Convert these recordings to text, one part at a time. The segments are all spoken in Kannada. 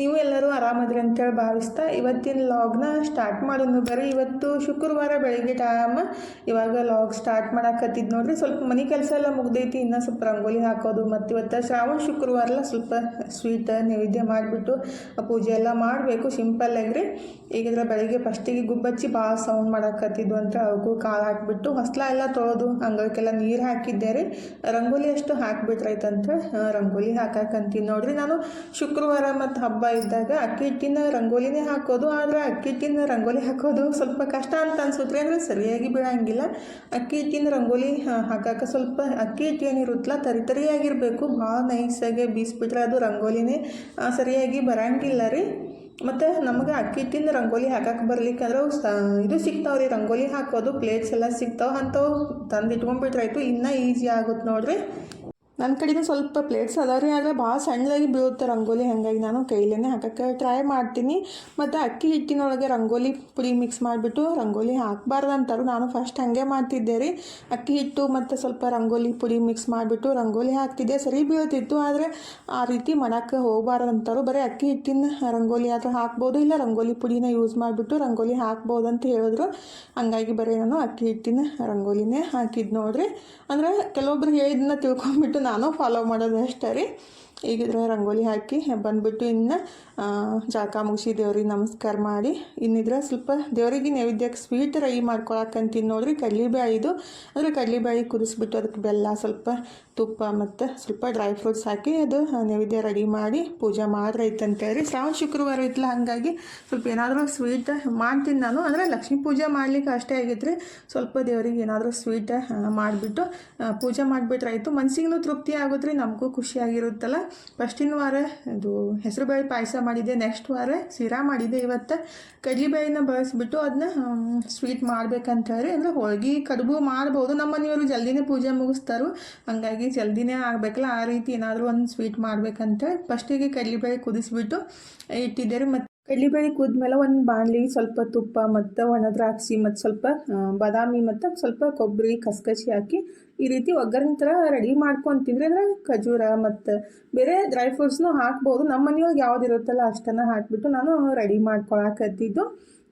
ನೀವು ಎಲ್ಲರೂ ಆರಾಮದ್ರಿ ಅಂತೇಳಿ ಭಾವಿಸ್ತಾ ಇವತ್ತಿನ ಲಾಗ್ನ ಸ್ಟಾರ್ಟ್ ಮಾಡೋಣ ಬರ್ರಿ. ಇವತ್ತು ಶುಕ್ರವಾರ ಬೆಳಿಗ್ಗೆ ಟೈಮ್ ಇವಾಗ ಲಾಗ್ ಸ್ಟಾರ್ಟ್ ಮಾಡಾಕತ್ತಿದ್ ನೋಡ್ರಿ. ಸ್ವಲ್ಪ ಮನೆ ಕೆಲಸ ಎಲ್ಲ ಮುಗ್ದೈತಿ. ಇನ್ನೂ ಸ್ವಲ್ಪ ರಂಗೋಲಿ ಹಾಕೋದು ಮತ್ತು ಇವತ್ತು ಶ್ರಾವಣ ಶುಕ್ರವಾರ ಸ್ವಲ್ಪ ಸ್ವೀಟ್ ನೈವೇದ್ಯ ಮಾಡಿಬಿಟ್ಟು ಪೂಜೆ ಎಲ್ಲ ಮಾಡಬೇಕು. ಸಿಂಪಲ್ ಆಗ್ರಿ. ಈಗಿದ್ರೆ ಬೆಳಿಗ್ಗೆ ಫಸ್ಟಿಗೆ ಗುಬ್ಬಚ್ಚಿ ಭಾಳ ಸೌಂಡ್ ಮಾಡಾಕತ್ತಿದ್ದು ಅಂತ ಅವಕ್ಕೂ ಕಾಳು ಹಾಕಿಬಿಟ್ಟು ಹೊಸ್ಲ ಎಲ್ಲ ತೊಳೆದು ಅಂಗಳಕ್ಕೆಲ್ಲ ನೀರು ಹಾಕಿದ್ದೆ ರೀ ರಂಗೋಲಿ ಅಷ್ಟು ಹಾಕಿಬಿಟ್ರೈತಂತ ರಂಗೋಲಿ ಹಾಕಾಕಂತೀನಿ ನೋಡ್ರಿ. ನಾನು ಶುಕ್ರವಾರ ಮತ್ತು ಹಬ್ಬ ಇದ್ದಾಗ ಅಕ್ಕಿ ಹಿಟ್ಟಿನ ರಂಗೋಲಿನೇ ಹಾಕೋದು, ಆದರೆ ಅಕ್ಕಿ ಹಿಟ್ಟಿನ ರಂಗೋಲಿ ಹಾಕೋದು ಸ್ವಲ್ಪ ಕಷ್ಟ ಅಂತ ಅನ್ಸುತ್ತೆ. ಅಂದರೆ ಸರಿಯಾಗಿ ಬೀಳಂಗಿಲ್ಲ ಅಕ್ಕಿ ಹಿಟ್ಟಿನ ರಂಗೋಲಿ ಹಾಕಕ್ಕೆ ಸ್ವಲ್ಪ ಅಕ್ಕಿ ಹಿಟ್ಟು ಏನಿರುತ್ತಲ್ಲ, ತರಿ ತರಿಯಾಗಿರಬೇಕು. ಭಾಳ ನೈಸಾಗಿ ಬೀಸ್ಬಿಟ್ರೆ ಅದು ರಂಗೋಲಿನೇ ಸರಿಯಾಗಿ ಬರಂಗಿಲ್ಲ ರೀ. ಮತ್ತು ನಮಗೆ ಅಕ್ಕಿ ಹಿಟ್ಟಿನ ರಂಗೋಲಿ ಹಾಕಕ್ಕೆ ಬರ್ಲಿಕ್ಕಂದ್ರೆ ಸ, ಇದು ಸಿಗ್ತಾವೆ ರೀ. ರಂಗೋಲಿ ಹಾಕೋದು ಪ್ಲೇಟ್ಸ್ ಎಲ್ಲ ಸಿಗ್ತಾವೆ. ಅಂತವು ತಂದು ಇಟ್ಕೊಂಡ್ಬಿಟ್ರಾಯ್ತು ಇನ್ನೂ ಈಸಿ ಆಗುತ್ತೆ ನೋಡ್ರಿ. ನನ್ನ ಕಡೆನೂ ಸ್ವಲ್ಪ ಪ್ಲೇಟ್ಸ್ ಅದಾವ ರೀ ಆದರೆ ಭಾಳ ಸಣ್ಣದಾಗಿ ಬೀಳುತ್ತೆ ರಂಗೋಲಿ, ಹಾಗಾಗಿ ನಾನು ಕೈಲೇ ಹಾಕಕ್ಕೆ ಟ್ರೈ ಮಾಡ್ತೀನಿ. ಮತ್ತು ಅಕ್ಕಿ ಹಿಟ್ಟಿನೊಳಗೆ ರಂಗೋಲಿ ಪುಡಿ ಮಿಕ್ಸ್ ಮಾಡಿಬಿಟ್ಟು ರಂಗೋಲಿ ಹಾಕಬಾರ್ದು ಅಂತಾರೆ ನಾನು ಫಸ್ಟ್ ಹಾಗೆ ಮಾಡ್ತಿದ್ದೆ ರೀ. ಅಕ್ಕಿ ಹಿಟ್ಟು ಮತ್ತು ಸ್ವಲ್ಪ ರಂಗೋಲಿ ಪುಡಿ ಮಿಕ್ಸ್ ಮಾಡಿಬಿಟ್ಟು ರಂಗೋಲಿ ಹಾಕ್ತಿದ್ದೆ. ಸರಿ ಬೀಳುತ್ತಿತ್ತು ಆದರೆ ಆ ರೀತಿ ಮಾಡೋಕ್ಕೆ ಹೋಗಬಾರ್ದು ಅಂತಾರೆ ಬರೀ ಅಕ್ಕಿ ಹಿಟ್ಟಿನ ರಂಗೋಲಿ ಆದರೂ ಹಾಕ್ಬೋದು, ಇಲ್ಲ ರಂಗೋಲಿ ಪುಡಿನ ಯೂಸ್ ಮಾಡಿಬಿಟ್ಟು ರಂಗೋಲಿ ಹಾಕ್ಬೋದು ಅಂತ ಹೇಳಿದ್ರು. ಹಂಗಾಗಿ ಬರೀ ನಾನು ಅಕ್ಕಿ ಹಿಟ್ಟಿನ ರಂಗೋಲಿನೇ ಹಾಕಿದ್ದು ನೋಡ್ರಿ. ಅಂದರೆ ಕೆಲವೊಬ್ರು ಹೇಳಿದ್ದನ್ನ ತಿಳ್ಕೊಂಬಿಟ್ಟು ನಾನು ಫಾಲೋ ಮಾಡೋದು ಅಷ್ಟೇ ರೀ. ಈಗಿದ್ರೆ ರಂಗೋಲಿ ಹಾಕಿ ಬಂದುಬಿಟ್ಟು ಇನ್ನು ಜಾಕ ಮುಗಿಸಿ ದೇವ್ರಿಗೆ ನಮಸ್ಕಾರ ಮಾಡಿ. ಇನ್ನಿದ್ರೆ ಸ್ವಲ್ಪ ದೇವರಿಗೆ ನೈವೇದ್ಯಕ್ಕೆ ಸ್ವೀಟ್ ರೈ ಮಾಡ್ಕೊಳಕ್ಕಂತೀನಿ ನೋಡ್ರಿ ಕಡ್ಲಿಬ್ಯಾಳಿ ಇದು ಅಂದರೆ ಕಡ್ಲಿಬ್ಯಾಳಿ ಕುದಿಸ್ಬಿಟ್ಟು ಅದಕ್ಕೆ ಬೆಲ್ಲ ಸ್ವಲ್ಪ, ತುಪ್ಪ ಮತ್ತು ಸ್ವಲ್ಪ ಡ್ರೈ ಫ್ರೂಟ್ಸ್ ಹಾಕಿ ಅದು ನೈವೇದ್ಯ ರೆಡಿ ಮಾಡಿ ಪೂಜೆ ಮಾಡ್ರೈತಂತೇಳಿ ಶ್ರಾವಣ ಶುಕ್ರವಾರ ಇತ್ತಲ್ಲ ಹಾಗಾಗಿ ಸ್ವಲ್ಪ ಏನಾದರೂ ಸ್ವೀಟ್ ಮಾಡ್ತೀನಿ ನಾನು. ಅಂದರೆ ಲಕ್ಷ್ಮೀ ಪೂಜೆ ಮಾಡ್ಲಿಕ್ಕೆ ಅಷ್ಟೇ ಆಗಿದ್ರೆ ಸ್ವಲ್ಪ ದೇವರಿಗೆ ಏನಾದರೂ ಸ್ವೀಟ್ ಮಾಡಿಬಿಟ್ಟು ಪೂಜೆ ಮಾಡಿಬಿಟ್ರಾಯ್ತು ಮನ್ಸಿಗೂ ತೃಪ್ತಿ ಆಗುತ್ತೆ ನಮಗೂ ಖುಷಿಯಾಗಿರುತ್ತಲ್ಲ ಫಸ್ಟಿನ ವಾರ ಇದು ಹೆಸರುಬೇಳೆ ಪಾಯಸ ಮಾಡಿದ್ದೆ ನೆಕ್ಸ್ಟ್ ವಾರ ಶಿರಾ ಮಾಡಿದ್ದೆ ಇವತ್ತು. ಕಡ್ಲಿಬೇಳೆನ ಬಳಸಿಬಿಟ್ಟು ಅದನ್ನ ಸ್ವೀಟ್ ಮಾಡ್ಬೇಕಂತ ಹೇಳಿ ಅಂದರೆ ಹೋಳ್ಗೆ ಕಡುಬು ಮಾಡ್ಬೋದು. ನಮ್ಮ ಮನೆಯವರು ಜಲ್ದಿನೇ ಪೂಜೆ ಮುಗಿಸ್ತಾರು. ಹಂಗಾಗಿ ಜಲ್ದಿನೇ ಆಗಬೇಕಲ್ಲ, ಆ ರೀತಿ ಏನಾದರೂ ಒಂದು ಸ್ವೀಟ್ ಮಾಡ್ಬೇಕಂತ ಫಸ್ಟಿಗೆ ಕಡ್ಲಿಬೇಳೆ ಕುದಿಸ್ಬಿಟ್ಟು ಇಟ್ಟಿದ್ದೆ ರೀ ಮತ್ತು ಕಡ್ಲಿಬೇಳೆ ಕುದ್ಮೇಲೆ ಒಂದು ಬಾಣಲಿ, ಸ್ವಲ್ಪ ತುಪ್ಪ ಮತ್ತು ಒಣ ದ್ರಾಕ್ಷಿ ಮತ್ತು ಸ್ವಲ್ಪ ಬಾದಾಮಿ ಮತ್ತು ಸ್ವಲ್ಪ ಕೊಬ್ಬರಿ ಕಸ್ಕಸಿ ಹಾಕಿ ಈ ರೀತಿ ಒಗ್ಗರಣೆ ಥರ ರೆಡಿ ಮಾಡ್ಕೊಂಡು ತಿಂದರೆ ಅಂದರೆ ಖಜೂರ ಮತ್ತು ಬೇರೆ ಡ್ರೈ ಫ್ರೂಟ್ಸ್ನು ಹಾಕ್ಬೋದು. ನಮ್ಮ ಮನೆಯೊಳಗೆ ಯಾವ್ದು ಇರುತ್ತಲ್ಲ ಅಷ್ಟನ್ನು ಹಾಕಿಬಿಟ್ಟು ನಾನು ರೆಡಿ ಮಾಡ್ಕೊಳಕತ್ತಿದ್ದು.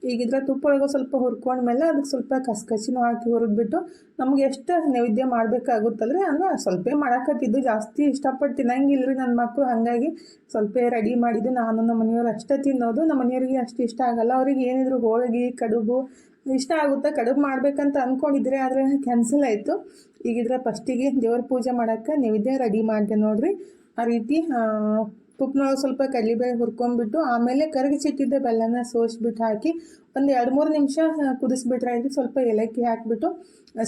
ಈಗಿದ್ರೆ ತುಪ್ಪ ಒಳಗೆ ಸ್ವಲ್ಪ ಹುರ್ಕೊಂಡ್ಮೇಲೆ ಅದಕ್ಕೆ ಸ್ವಲ್ಪ ಕಸಕಸಿನೂ ಹಾಕಿ ಹುರಿದ್ಬಿಟ್ಟು ನಮ್ಗೆ ಎಷ್ಟು ನೈವೇದ್ಯ ಮಾಡಬೇಕಾಗುತ್ತಲ್ರಿ ಅಂದ್ರೆ ಸ್ವಲ್ಪ ಮಾಡಾಕತ್ತಿದ್ದು. ಜಾಸ್ತಿ ಇಷ್ಟಪಟ್ಟು ತಿನ್ನಂಗಿಲ್ಲ ರೀ ನನ್ನ ಮಕ್ಕಳು ಹಾಗಾಗಿ ಸ್ವಲ್ಪ ರೆಡಿ ಮಾಡಿದ್ದು ನಾನು. ನಮ್ಮ ಮನೆಯವ್ರು ಅಷ್ಟೇ ತಿನ್ನೋದು. ನಮ್ಮ ಮನೆಯವ್ರಿಗೆ ಅಷ್ಟು ಇಷ್ಟ ಆಗಲ್ಲ. ಅವ್ರಿಗೆ ಏನಿದ್ರು ಹೋಳಿಗೆ, ಕಡುಬು ಇಷ್ಟ ಆಗುತ್ತೆ? ಕಡುಬು ಮಾಡಬೇಕಂತ ಅಂದ್ಕೊಂಡಿದ್ರೆ ಆದರೆ ಕ್ಯಾನ್ಸಲ್ ಆಯಿತು. ಈಗಿದ್ರೆ ಫಸ್ಟಿಗೆ ದೇವ್ರ ಪೂಜೆ ಮಾಡೋಕ್ಕೆ ನೈವೇದ್ಯ ರೆಡಿ ಮಾಡಿದೆ ನೋಡಿರಿ. ಆ ರೀತಿ ತುಪ್ಪನೊಳಗೆ ಸ್ವಲ್ಪ ಕಡಲೆಬೇಳೆ ಹುರ್ಕೊಂಡ್ಬಿಟ್ಟು ಆಮೇಲೆ ಕರಗಿಸಿಟ್ಟಿದ್ದ ಬೆಲ್ಲನ ಸೋಸಿಬಿಟ್ಟು ಹಾಕಿ ಒಂದು ಎರಡು ಮೂರು ನಿಮಿಷ ಕುದಿಸ್ಬಿಟ್ರೆ ಆಯಿತು. ಸ್ವಲ್ಪ ಏಲಕ್ಕಿ ಹಾಕಿಬಿಟ್ಟು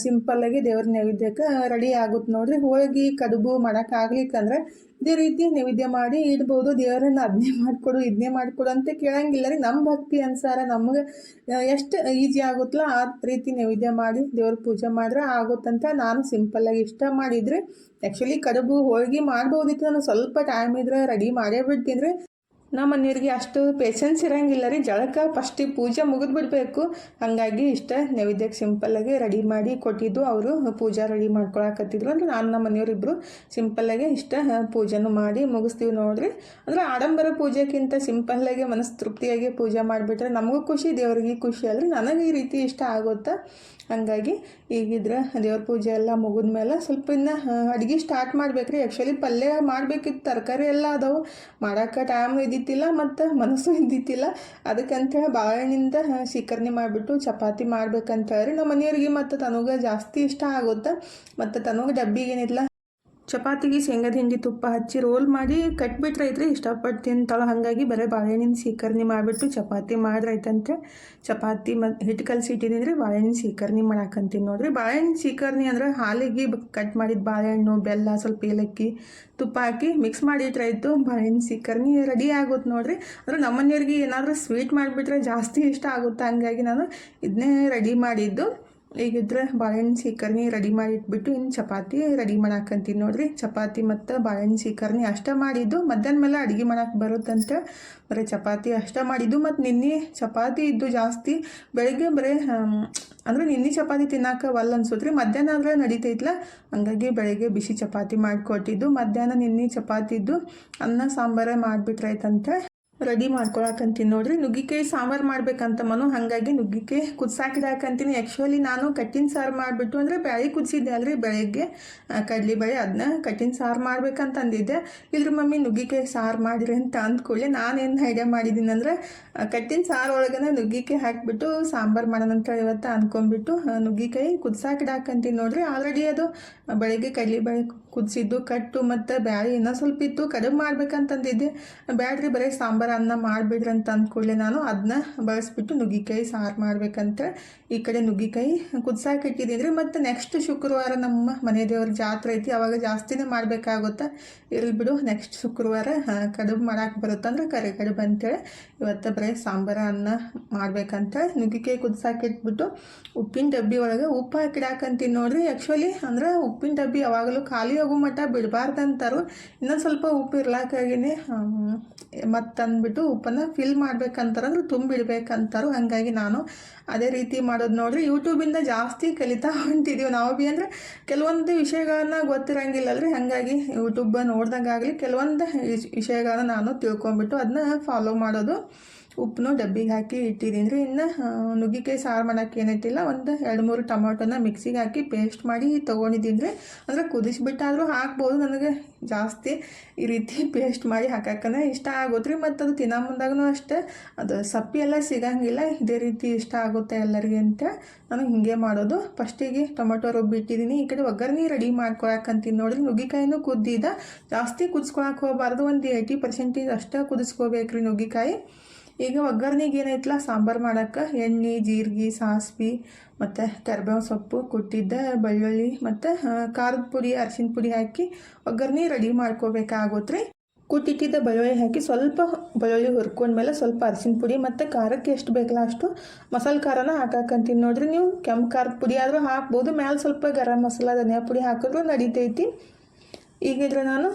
ಸಿಂಪಲ್ಲಾಗಿ ದೇವ್ರ ನೈವೇದ್ಯಕ್ಕೆ ರೆಡಿ ಆಗುತ್ತೆ ನೋಡಿರಿ. ಹೋಳಿಗೆ, ಕಡುಬು ಮಾಡೋಕ್ಕಾಗ್ಲಿಕ್ಕಂದ್ರೆ ಇದೇ ರೀತಿ ನೈವೇದ್ಯ ಮಾಡಿ ಇಡ್ಬೋದು. ದೇವರನ್ನ ಅದನ್ನೇ ಮಾಡಿಕೊಡು ಇದನ್ನೇ ಮಾಡಿಕೊಡು ಅಂತ ಕೇಳಂಗಿಲ್ಲ ರೀ. ನಮ್ಮ ಭಕ್ತಿ ಅನುಸಾರ ನಮಗೆ ಎಷ್ಟು ಈಜಿ ಆಗುತ್ತಲ್ಲ ಆ ರೀತಿ ನೈವೇದ್ಯ ಮಾಡಿ ದೇವ್ರ ಪೂಜೆ ಮಾಡಿದ್ರೆ ಆಗುತ್ತಂತ ನಾನು ಸಿಂಪಲ್ಲಾಗಿ ಇಷ್ಟ ಮಾಡಿದ್ರೆ. ಆ್ಯಕ್ಚುಲಿ ಕಡುಬು, ಹೋಳಿಗೆ ಮಾಡ್ಬೋದಿತ್ತು. ನಾನು ಸ್ವಲ್ಪ ಟೈಮ್ ಇದ್ರೆ ರೆಡಿ ಮಾಡೇ ಬಿಡ್ತೀನಿ ರೀ. ನಮ್ಮ ಮನೆಯವ್ರಿಗೆ ಅಷ್ಟು ಪೇಷನ್ಸ್ ಇರೋಂಗಿಲ್ಲ ರೀ. ಜಳಕ ಫಸ್ಟಿಗೆ ಪೂಜೆ ಮುಗಿದ್ಬಿಡ್ಬೇಕು ಹಾಗಾಗಿ ಇಷ್ಟ. ನೈವೇದ್ಯಕ್ಕೆ ಸಿಂಪಲ್ಲಾಗಿ ರೆಡಿ ಮಾಡಿ ಕೊಟ್ಟಿದ್ದು ಅವರು ಪೂಜಾ ರೆಡಿ ಮಾಡ್ಕೊಳಕತ್ತಿದ್ರು ಅಂದ್ರೆ ನಾನು ನಮ್ಮ ಮನೆಯವರಿಬ್ಬರು ಸಿಂಪಲ್ಲಾಗಿ ಇಷ್ಟ ಪೂಜೆನೂ ಮಾಡಿ ಮುಗಿಸ್ತೀವಿ ನೋಡ್ರಿ. ಅಂದ್ರೆ ಆಡಂಬರ ಪೂಜೆಗಿಂತ ಸಿಂಪಲ್ಲಾಗಿ ಮನಸ್ಸು ತೃಪ್ತಿಯಾಗಿ ಪೂಜೆ ಮಾಡಿಬಿಟ್ರೆ ನಮಗೂ ಖುಷಿ, ದೇವ್ರಿಗೆ ಖುಷಿ ಅಲ್ರಿ ನನಗೆ ಈ ರೀತಿ ಇಷ್ಟ ಆಗುತ್ತಾ? ಹಾಗಾಗಿ ಈಗಿದ್ರೆ ದೇವ್ರ ಪೂಜೆ ಎಲ್ಲ ಮುಗಿದ್ಮೇಲೆ ಸ್ವಲ್ಪ ಇನ್ನು ಅಡುಗೆ ಸ್ಟಾರ್ಟ್ ಮಾಡ್ಬೇಕ್ರಿ. ಆ್ಯಕ್ಚುಲಿ ಪಲ್ಯ ಮಾಡಬೇಕಿತ್ತು, ತರಕಾರಿ ಎಲ್ಲ ಅದಾವು. ಮಾಡೋಕೆ ಟೈಮ್ ಇದ್ದಿತ್ತಿಲ್ಲ ಮತ್ತು ಮನಸ್ಸು ಇದ್ದಿತ್ತಿಲ್ಲ ಅದಕ್ಕಂತ ಬಾಳೆಹಣ್ಣಿಂದ ಶೀಕರಣೆ ಮಾಡಿಬಿಟ್ಟು ಚಪಾತಿ ಮಾಡ್ಬೇಕಂತ ಹೇಳಿ ನಮ್ಮ ಮನೆಯವ್ರಿಗೆ ಮತ್ತು ತನಗೆ ಜಾಸ್ತಿ ಇಷ್ಟ ಆಗುತ್ತೆ. ಮತ್ತು ತನಗೆ ಡಬ್ಬಿಗೆ ಏನಿಲ್ಲ ಚಪಾತಿಗೆ ಶೇಂಗದ ಹಿಂಡಿ ತುಪ್ಪ ಹಚ್ಚಿ ರೋಲ್ ಮಾಡಿ ಕಟ್ಬಿಟ್ರೆ ಐತ್ರಿ ಇಷ್ಟಪಟ್ಟು ತಿಂತಾಳೆ ಹಾಗಾಗಿ ಬರೀ ಬಾಳೆಹಣ್ಣಿನ ಸೀಕರ್ಣಿ ಮಾಡಿಬಿಟ್ಟು ಚಪಾತಿ ಮಾಡ್ರೈತಂತೆ ಚಪಾತಿ ಮತ್ತು ಹಿಟ್ಟು ಕಲಸಿ ಇಟ್ಟಿದ್ದೀನಿ ಬಾಳೆಹಣ್ಣಿನ ಸೀಕರ್ಣಿ ಮಾಡಾಕಂತೀನಿ ನೋಡ್ರಿ. ಬಾಳೆಹಣ್ಣಿನ ಸೀಕರ್ಣಿ ಅಂದ್ರೆ ಹಾಲಿಗೆ ಕಟ್ ಮಾಡಿದ ಬಾಳೆಹಣ್ಣು, ಬೆಲ್ಲ, ಸ್ವಲ್ಪ ಏಲಕ್ಕಿ, ತುಪ್ಪ ಹಾಕಿ ಮಿಕ್ಸ್ ಮಾಡಿ ಇಟ್ರಾಯ್ತು ಬಾಳೆಹಣ್ಣು ಸೀಕರ್ಣಿ ರೆಡಿ ಆಗುತ್ತೆ ನೋಡ್ರಿ. ಅಂದ್ರೆ ನಮ್ಮ ಮನೆಯವ್ರಿಗೆ ಏನಾದರೂ ಸ್ವೀಟ್ ಮಾಡಿಬಿಟ್ರೆ ಜಾಸ್ತಿ ಇಷ್ಟ ಆಗುತ್ತೆ? ಹಂಗಾಗಿ ನಾನು ಇದನ್ನೇ ರೆಡಿ ಮಾಡಿದ್ದು. ಈಗಿದ್ರೆ ಬಾಳೆಹಣ್ಣು ಸೀಕರ್ಣಿ ರೆಡಿ ಮಾಡಿ ಇಟ್ಬಿಟ್ಟು ಇನ್ನು ಚಪಾತಿ ರೆಡಿ ಮಾಡಾಕಂತೀನಿ ನೋಡ್ರಿ. ಚಪಾತಿ ಮತ್ತು ಬಾಳೆಹಣ್ಣು ಸೀಕರ್ಣಿ ಅಷ್ಟ ಮಾಡಿದ್ದು ಮಧ್ಯಾಹ್ನ ಮೇಲೆ ಅಡುಗೆ ಮಾಡೋಕೆ ಬರುತ್ತಂತೆ. ಬರೀ ಚಪಾತಿ ಅಷ್ಟ ಮಾಡಿದ್ದು ಮತ್ತು ನಿನ್ನೆ ಚಪಾತಿ ಇದ್ದು ಜಾಸ್ತಿ. ಬೆಳಗ್ಗೆ ಬರೀ ಅಂದರೆ ನಿನ್ನೆ ಚಪಾತಿ ತಿನ್ನಕ್ಕೆ ಒಲ್ಲ ರೀ ಮಧ್ಯಾಹ್ನ ಆದರೆ ನಡೀತೈತ್ಲ. ಹಂಗಾಗಿ ಬೆಳಗ್ಗೆ ಬಿಸಿ ಚಪಾತಿ ಮಾಡಿಕೊಟ್ಟಿದ್ದು. ಮಧ್ಯಾಹ್ನ ನಿನ್ನೆ ಚಪಾತಿ ಇದ್ದು ಅನ್ನ ಸಾಂಬಾರೇ ಮಾಡಿಬಿಟ್ರಾಯ್ತಂತೆ. ರೆಡಿ ಮಾಡ್ಕೊಳಕಂತೀನಿ ನೋಡ್ರಿ. ನುಗ್ಗಿಕಾಯಿ ಸಾಂಬಾರು ಮಾಡ್ಬೇಕಂತ ಮನು, ಹಾಗಾಗಿ ನುಗ್ಗಿಕಾಯಿ ಕುದ್ಸಾಕಿಡಾಕಂತೀನಿ ಆ್ಯಕ್ಚುಲಿ ನಾನು ಕಟ್ಟಿನ ಸಾರು ಮಾಡಿಬಿಟ್ಟು ಅಂದರೆ ಬ್ಯಾಳಿ ಕುದಿಸಿದ್ದೆ ಅಲ್ರಿ ಬೆಳಗ್ಗೆ. ಕಡಲೆಬೇಳೆ ಅದನ್ನ ಕಟ್ಟಿನ ಸಾರು ಮಾಡ್ಬೇಕಂತ ಅಂದಿದ್ದೆ. ಇಲ್ರಿ ಮಮ್ಮಿ, ನುಗ್ಗಿಕಾಯಿ ಸಾರು ಮಾಡಿರಿ ಅಂತ ಅಂದ್ಕೊಳ್ಳಿ ನಾನೇನು ಐಡಿಯಾ ಮಾಡಿದ್ದೀನಿ ಅಂದರೆ ಕಟ್ಟಿನ ಸಾರು ಒಳಗನೆ ನುಗ್ಗಿಕಾಯಿ ಹಾಕಿಬಿಟ್ಟು ಸಾಂಬಾರು ಮಾಡೋಣ ಅಂತ ಇವತ್ತು ಅಂದ್ಕೊಂಬಿಟ್ಟು ನುಗ್ಗಿಕಾಯಿ ಕುದ್ಸಾಕಿಡಾಕಂತೀನಿ ನೋಡ್ರಿ. ಆಲ್ರೆಡಿ ಅದು ಬೆಳಗ್ಗೆ ಕಡಲೆಬೇಳೆ ಕುದಿಸಿದ್ದು, ಕಟ್ಟು ಮತ್ತು ಬ್ಯಾಳಿ ಇನ್ನೂ ಸ್ವಲ್ಪ ಇತ್ತು. ಕಡುಬು ಮಾಡ್ಬೇಕಂತಂದಿದ್ದೆ. ಬ್ಯಾಡ್ರಿ, ಬರೀ ಸಾಂಬಾರು, ಅನ್ನ ಮಾಡಿಬಿಡ್ರಿ ಅಂತ ಅಂದ್ಕೊಳ್ಳೆ ನಾನು. ಅದನ್ನ ಬಳಸ್ಬಿಟ್ಟು ನುಗ್ಗಿಕಾಯಿ, ಸಾರು ಮಾಡ್ಬೇಕಂತ. ಈ ಕಡೆ ನುಗ್ಗಿಕಾಯಿ ಕುದಿಸಾಕೆ ಇಟ್ಟಿದ್ದೀನಿ ರೀ ಮತ್ತು ನೆಕ್ಸ್ಟ್ ಶುಕ್ರವಾರ ನಮ್ಮ ಮನೆ ದೇವ್ರ ಜಾತ್ರೆ ಐತಿ. ಅವಾಗ ಜಾಸ್ತಿನೇ ಮಾಡಬೇಕಾಗುತ್ತೆ. ಇಲ್ಲಿ ಬಿಡು ನೆಕ್ಸ್ಟ್ ಶುಕ್ರವಾರ ಕಡುಬು ಮಾಡಕ್ಕೆ ಬರುತ್ತಂದ್ರೆ ಕರೆ, ಕಡುಬು ಅಂತೇಳಿ ಇವತ್ತು ಬರೀ ಸಾಂಬಾರು, ಅನ್ನ ಮಾಡ್ಬೇಕಂತ. ನುಗ್ಗಿಕಾಯಿ ಕುದಿಸಾಕೆ ಇಟ್ಬಿಟ್ಟು ಉಪ್ಪಿನ ಡಬ್ಬಿ ಒಳಗೆ ಉಪ್ಪು ಹಾಕಿಡಾಕಂತೀನಿ ನೋಡಿರಿ. ಆ್ಯಕ್ಚುಲಿ ಅಂದ್ರೆ ಉಪ್ಪಿನ ಡಬ್ಬಿ ಯಾವಾಗಲೂ ಖಾಲಿ ಆಗೋ ಮಟ್ಟ ಬಿಡಬಾರ್ದಂತಾರು ಇನ್ನೊಂದು ಸ್ವಲ್ಪ ಉಪ್ಪು ಇರ್ಲಾಕಾಗಿನೇ ಮತ್ತು ಅಂದ್ಬಿಟ್ಟು ಉಪ್ಪನ್ನು ಫಿಲ್ ಮಾಡ್ಬೇಕಂತಾರೆ ಅಂದ್ರೆ ತುಂಬಿಡ್ಬೇಕಂತಾರು ಹಾಗಾಗಿ ನಾನು ಅದೇ ರೀತಿ ಮಾಡೋದು ನೋಡ್ರಿ. ಯೂಟ್ಯೂಬಿಂದ ಜಾಸ್ತಿ ಕಲಿತಾ ಹೊಂಟಿದ್ದೀವಿ ನಾವು ಬಿ ಅಂದರೆ ಕೆಲವೊಂದು ವಿಷಯಗಳನ್ನ ಗೊತ್ತಿರಂಗಿಲ್ಲ ಅಲ್ರಿ ಹಾಗಾಗಿ ಯೂಟ್ಯೂಬ್ ನೋಡ್ದಂಗಾಗಲಿ ಕೆಲವೊಂದು ವಿಷ್- ವಿಷಯಗಳನ್ನ ನಾನು ತಿಳ್ಕೊಂಬಿಟ್ಟು ಅದನ್ನ ಫಾಲೋ ಮಾಡೋದು. ಉಪ್ಪನ್ನು ಡಬ್ಬಿಗೆ ಹಾಕಿ ಇಟ್ಟಿದ್ದೀನಿ. ರೀ ಇನ್ನು ನುಗ್ಗಿಕಾಯಿ ಸಾರು ಮಾಡೋಕ್ಕೆ ಏನೈತಿಲ್ಲ, ಒಂದು ಎರಡು ಮೂರು ಟೊಮೊಟೊನ ಮಿಕ್ಸಿಗೆ ಹಾಕಿ ಪೇಸ್ಟ್ ಮಾಡಿ ತೊಗೊಂಡಿದ್ದೀನಿ. ರೀ ಅಂದರೆ ಕುದಿಸಿಬಿಟ್ಟಾದರೂ ಹಾಕ್ಬೋದು. ನನಗೆ ಜಾಸ್ತಿ ಈ ರೀತಿ ಪೇಸ್ಟ್ ಮಾಡಿ ಹಾಕಕ್ಕನ ಇಷ್ಟ ಆಗುತ್ತೆ ರೀ. ಮತ್ತು ಅದು ತಿನ್ನೋ ಮುಂದಾಗೂ ಅಷ್ಟೇ. ಅದು ಸಪ್ಪಿ ಎಲ್ಲ ಸಿಗಂಗಿಲ್ಲ. ಇದೇ ರೀತಿ ಇಷ್ಟ ಆಗುತ್ತೆ ಎಲ್ಲರಿಗೆ ಅಂತ ನಾನು ಹೀಗೆ ಮಾಡೋದು. ಫಸ್ಟಿಗೆ ಟೊಮೊಟೊ ರುಬ್ಬಿಟ್ಟಿದ್ದೀನಿ ಈ ಕಡೆ ಒಗ್ಗರಣೆ ರೆಡಿ ಮಾಡ್ಕೊಳಕ್ಕಂತೀನಿ ನೋಡಿರಿ. ನುಗ್ಗಿಕಾಯಿನೂ ಕುದ್ದಿದ. ಜಾಸ್ತಿ ಕುದಿಸ್ಕೊಳಕ್ಕೆ ಹೋಗಬಾರ್ದು. ಒಂದು ಏಯ್ಟಿ ಪರ್ಸೆಂಟೇಜ್ ಅಷ್ಟೇ ಕುದಿಸ್ಕೋಬೇಕ್ರಿ ನುಗ್ಗಿಕಾಯಿ. ಈಗ ಒಗ್ಗರ್ಣಿಗೆ ಏನೈತಲ್ಲ ಸಾಂಬಾರು ಮಾಡೋಕ್ಕೆ ಎಣ್ಣೆ, ಜೀರಿಗೆ, ಸಾಸ್ವಿ, ಮತ್ತು ಕರಿಬೇವು ಸೊಪ್ಪು ಕುಟ್ಟಿದ್ದ ಬೆಳ್ಳುಳ್ಳಿ ಮತ್ತು ಖಾರದ ಪುಡಿ, ಅರಿಶಿನ ಪುಡಿ ಹಾಕಿ ಒಗ್ಗರ್ಣಿ ರೆಡಿ ಮಾಡ್ಕೋಬೇಕಾಗುತ್ತೆ ಕುಟ್ಟಿಟ್ಟಿದ್ದ ಬೆಳ್ಳುಳ್ಳಿ ಹಾಕಿ ಸ್ವಲ್ಪ ಬೆಳ್ಳುಳ್ಳಿ ಹುರ್ಕೊಂಡ್ಮೇಲೆ ಸ್ವಲ್ಪ ಅರಿಶಿನ ಪುಡಿ ಮತ್ತು ಖಾರಕ್ಕೆ ಎಷ್ಟು ಬೇಕಲ್ಲ ಅಷ್ಟು ಮಸಾಲೆ ಖಾರನ ಹಾಕಾಕಂತೀನಿ ನೋಡ್ರಿ ನೀವು. ಕೆಂಪು ಖಾರದ ಪುಡಿ ಆದರೂ ಹಾಕ್ಬೋದು, ಮ್ಯಾಲೆ ಸ್ವಲ್ಪ ಗರಂ ಮಸಾಲ ಧನಿಯಾ ಪುಡಿ ಹಾಕಿದ್ರು ನಡೀತೈತಿ. ಈಗಿದ್ರೆ ನಾನು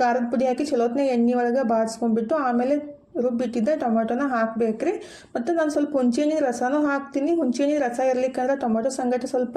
ಖಾರದ ಪುಡಿ ಹಾಕಿ ಚಲೋತ್ನಾಗ ಎಣ್ಣೆ ಒಳಗೆ ಬಾಡಿಸ್ಕೊಂಡ್ಬಿಟ್ಟು ಆಮೇಲೆ ರುಬ್ಬಿಟ್ಟಿದ್ದೆ, ಟೊಮೊಟೊನ ಹಾಕ್ಬೇಕ್ರಿ. ಮತ್ತು ನಾನು ಸ್ವಲ್ಪ ಹುಂಚೆಹಣ್ಣಿನ ರಸನೂ ಹಾಕ್ತೀನಿ. ಹುಂಚೆಹಣ್ಣಿನ ರಸ ಇರ್ಲಿಕ್ಕಂದ್ರೆ ಟೊಮೊಟೊ ಸಂಗಟ ಸ್ವಲ್ಪ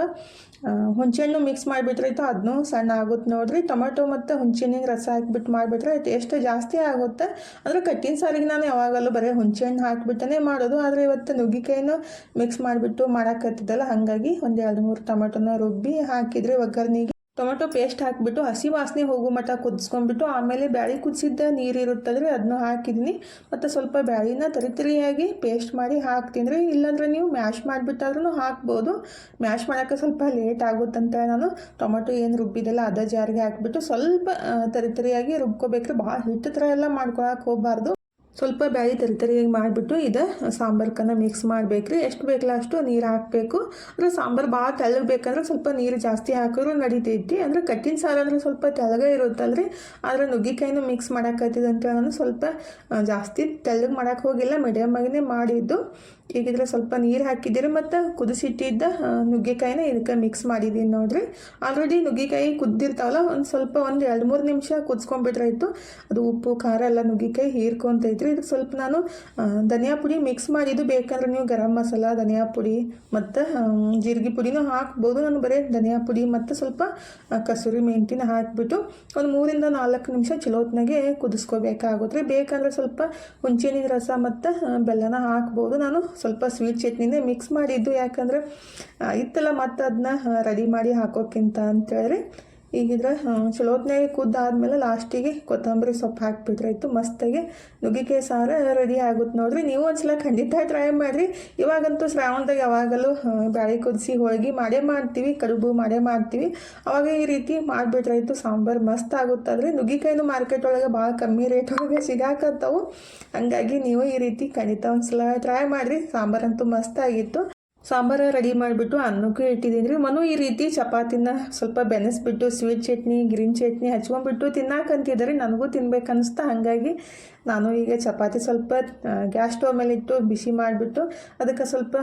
ಹುಣಸೆಹಣ್ಣು ಮಿಕ್ಸ್ ಮಾಡಿಬಿಟ್ರೈತು ಅದನ್ನೂ ಸಣ್ಣ ಆಗುತ್ತೆ ನೋಡ್ರಿ. ಟೊಮೊಟೊ ಮತ್ತು ಹುಂಚೆಹಣ್ಣಿನ ರಸ ಹಾಕಿಬಿಟ್ಟು ಮಾಡಿಬಿಟ್ರೆ ಟೇಸ್ಟ್ ಜಾಸ್ತಿ ಆಗುತ್ತೆ. ಅಂದರೆ ಕಟ್ಟಿನ ಸಾರಿಗೆ ನಾನು ಯಾವಾಗಲೂ ಬರೀ ಹುಣಸೆಹಣ್ಣು ಹಾಕ್ಬಿಟ್ಟೇ ಮಾಡೋದು. ಆದರೆ ಇವತ್ತು ನುಗ್ಗಿಕಾಯಿನೂ ಮಿಕ್ಸ್ ಮಾಡಿಬಿಟ್ಟು ಮಾಡೋಕ್ಕತ್ತಿದ್ದಲ್ಲ ಹಾಗಾಗಿ ಒಂದು ಎರಡು ಮೂರು ಟೊಮೆಟೊನ ರುಬ್ಬಿ ಹಾಕಿದರೆ ಒಗ್ಗರ್ನಿಗೆ ಟೊಮೆಟೊ ಪೇಸ್ಟ್ ಹಾಕಿಬಿಟ್ಟು ಹಸಿ ವಾಸನೆ ಹೋಗೋ ಮಟ್ಟ ಕುದಿಸ್ಕೊಂಡ್ಬಿಟ್ಟು ಆಮೇಲೆ ಬ್ಯಾಳಿ ಕುದಿಸಿದ್ದ ನೀರು ಇರುತ್ತಲ್ರಿ ಅದನ್ನು ಹಾಕಿದ್ದೀನಿ ಮತ್ತು ಸ್ವಲ್ಪ ಬ್ಯಾಳಿನ ತರಿತರಿಯಾಗಿ ಪೇಸ್ಟ್ ಮಾಡಿ ಹಾಕ್ತೀನಿ ಇಲ್ಲಾಂದ್ರೆ ನೀವು ಮ್ಯಾಶ್ ಮಾಡಿಬಿಟ್ಟಾದ್ರೂ ಹಾಕ್ಬೋದು. ಮ್ಯಾಶ್ ಮಾಡೋಕ್ಕೆ ಸ್ವಲ್ಪ ಲೇಟ್ ಆಗುತ್ತಂತ ನಾನು. ಟೊಮೆಟೊ ಏನು ರುಬ್ಬಿದೆಲ್ಲ ಅದ ಜಾರಿಗೆ ಹಾಕಿಬಿಟ್ಟು ಸ್ವಲ್ಪ ತರಿತರಿಯಾಗಿ ರುಬ್ಕೋಬೇಕ್ರಿ. ಭಾಳ ಹಿಟ್ಟು ಥರ ಎಲ್ಲ ಮಾಡ್ಕೊಳಕ್ಕೆ ಹೋಗಬಾರ್ದು. ಸ್ವಲ್ಪ ಬ್ಯಾಳಿ ತರಿ ತರಿಯಾಗಿ ಮಾಡಿಬಿಟ್ಟು ಇದು ಸಾಂಬಾರ್ಕನ್ನು ಮಿಕ್ಸ್ ಮಾಡಬೇಕ್ರಿ. ಎಷ್ಟು ಬೇಕಲ್ಲ ಅಷ್ಟು ನೀರು ಹಾಕಬೇಕು. ಅಂದರೆ ಸಾಂಬಾರು ಭಾಳ ತೆಳ್ಳಗೆ ಬೇಕಂದ್ರೆ ಸ್ವಲ್ಪ ನೀರು ಜಾಸ್ತಿ ಹಾಕಿದ್ರು ನಡೀತೈತಿ. ಅಂದರೆ ಕಟ್ಟಿನ ಸಾರು ಅಂದರೆ ಸ್ವಲ್ಪ ತೆಳಗ ಇರುತ್ತಲ್ರಿ. ಆದರೆ ನುಗ್ಗಿಕಾಯಿನೂ ಮಿಕ್ಸ್ ಮಾಡಕತ್ತಿದಂತ ನಾನು ಸ್ವಲ್ಪ ಜಾಸ್ತಿ ತೆಳ್ಳಗೆ ಮಾಡೋಕ್ಕೆ ಹೋಗಿಲ್ಲ. ಮೀಡಿಯಮ್ ಆಗಿನೇ ಮಾಡಿದ್ದು. ಈಗಿದ್ರೆ ಸ್ವಲ್ಪ ನೀರು ಹಾಕಿದ್ದೀರಿ ಮತ್ತು ಕುದಿಸಿಟ್ಟಿದ್ದ ನುಗ್ಗೆಕಾಯಿನ ಇದಕ್ಕೆ ಮಿಕ್ಸ್ ಮಾಡಿದ್ದೀನಿ ನೋಡ್ರಿ. ಆಲ್ರೆಡಿ ನುಗ್ಗೆಕಾಯಿ ಕುದ್ದಿರ್ತಾವಲ್ಲ, ಒಂದು ಸ್ವಲ್ಪ ಒಂದು ಎರಡು ಮೂರು ನಿಮಿಷ ಕುದಿಸ್ಕೊಂಡ್ಬಿಟ್ರಾಯ್ತು. ಅದು ಉಪ್ಪು, ಖಾರ ಎಲ್ಲ ನುಗ್ಗೆಕಾಯಿ ಹೀರ್ಕೊಂತೈತ್ರಿ. ಇದಕ್ಕೆ ಸ್ವಲ್ಪ ನಾನು ಧನಿಯಾ ಪುಡಿ ಮಿಕ್ಸ್ ಮಾಡಿದ್ದು. ಬೇಕಂದ್ರೆ ನೀವು ಗರಂ ಮಸಾಲ, ಧನಿಯಾ ಪುಡಿ ಮತ್ತು ಜೀರಿಗೆ ಪುಡಿನೂ ಹಾಕ್ಬೋದು. ನಾನು ಬರೀ ಧನಿಯಾ ಪುಡಿ ಮತ್ತು ಸ್ವಲ್ಪ ಕಸೂರಿ ಮೆಂತಿನ ಹಾಕಿಬಿಟ್ಟು ಒಂದು ಮೂರಿಂದ ನಾಲ್ಕು ನಿಮಿಷ ಚಲೋತ್ನಾಗೆ ಕುದಿಸ್ಕೋಬೇಕಾಗುತ್ತೆ ಬೇಕಂದ್ರೆ ಸ್ವಲ್ಪ ಹುಂಚಿನ ರಸ ಮತ್ತು ಬೆಲ್ಲನ ಹಾಕ್ಬೋದು. ನಾನು ಸ್ವಲ್ಪ ಸ್ವೀಟ್ ಚಟ್ನಿನೇ ಮಿಕ್ಸ್ ಮಾಡಿದ್ದು. ಯಾಕಂದ್ರೆ ಇತ್ತಲ್ಲ ಮತ್ತು ಅದನ್ನ ರೆಡಿ ಮಾಡಿ ಹಾಕೋಕ್ಕಿಂತ ಅಂತೇಳಿ ಈಗಿದ್ರೆ ಚಲೋತ್ನಾಗೆ ಕುದ್ದಾದ್ಮೇಲೆ ಲಾಸ್ಟಿಗೆ ಕೊತ್ತಂಬರಿ ಸೊಪ್ಪು ಹಾಕ್ಬಿಟ್ರಾಯ್ತು ಮಸ್ತಾಗಿ ನುಗ್ಗಿಕಾಯಿ ಸಾರು ರೆಡಿ ಆಗುತ್ತೆ ನೋಡ್ರಿ. ನೀವು ಒಂದ್ಸಲ ಖಂಡಿತ ಟ್ರೈ ಮಾಡಿರಿ. ಇವಾಗಂತೂ ಶ್ರಾವಣದಾಗ ಯಾವಾಗಲೂ ಬ್ಯಾಳಿ ಕುದಿಸಿ ಹೋಳಿಗೆ ಮಾಡೇ ಮಾಡ್ತೀವಿ, ಕಡುಬು ಮಾಡೇ ಮಾಡ್ತೀವಿ. ಅವಾಗ ಈ ರೀತಿ ಮಾಡಿಬಿಟ್ರಾಯ್ತು ಸಾಂಬಾರು ಮಸ್ತ್ ಆಗುತ್ತಲ್ರಿ ನುಗ್ಗಿಕಾಯಿನೂ ಮಾರ್ಕೆಟ್ ಒಳಗೆ ಭಾಳ ಕಮ್ಮಿ ರೇಟ್ ಒಳಗೆ ಸಿಗಾಕತ್ತವು. ಹಂಗಾಗಿ ನೀವು ಈ ರೀತಿ ಖಂಡಿತ ಒಂದ್ಸಲ ಟ್ರೈ ಮಾಡಿರಿ. ಸಾಂಬಾರಂತೂ ಮಸ್ತ್ ಆಗಿತ್ತು. ಸಾಂಬಾರು ರೆಡಿ ಮಾಡಿಬಿಟ್ಟು ಅನ್ನಕ್ಕೂ ಇಟ್ಟಿದ್ದೀನಿ. ರೀ ಮನು ಈ ರೀತಿ ಚಪಾತಿನ ಸ್ವಲ್ಪ ಬೆನೆಸ್ಬಿಟ್ಟು ಸ್ವೀಟ್ ಚಟ್ನಿ ಗ್ರೀನ್ ಚಟ್ನಿ ಹಚ್ಕೊಂಡ್ಬಿಟ್ಟು ತಿನ್ನಾಕಂತಿದ್ದಾರೆ. ನನಗೂ ತಿನ್ಬೇಕು ಅನಿಸ್ತಾ ಹಾಗಾಗಿ ನಾನು ಈಗ ಚಪಾತಿ ಸ್ವಲ್ಪ ಗ್ಯಾಸ್ ಸ್ಟವ್ ಮೇಲೆ ಇಟ್ಟು ಬಿಸಿ ಮಾಡಿಬಿಟ್ಟು ಅದಕ್ಕೆ ಸ್ವಲ್ಪ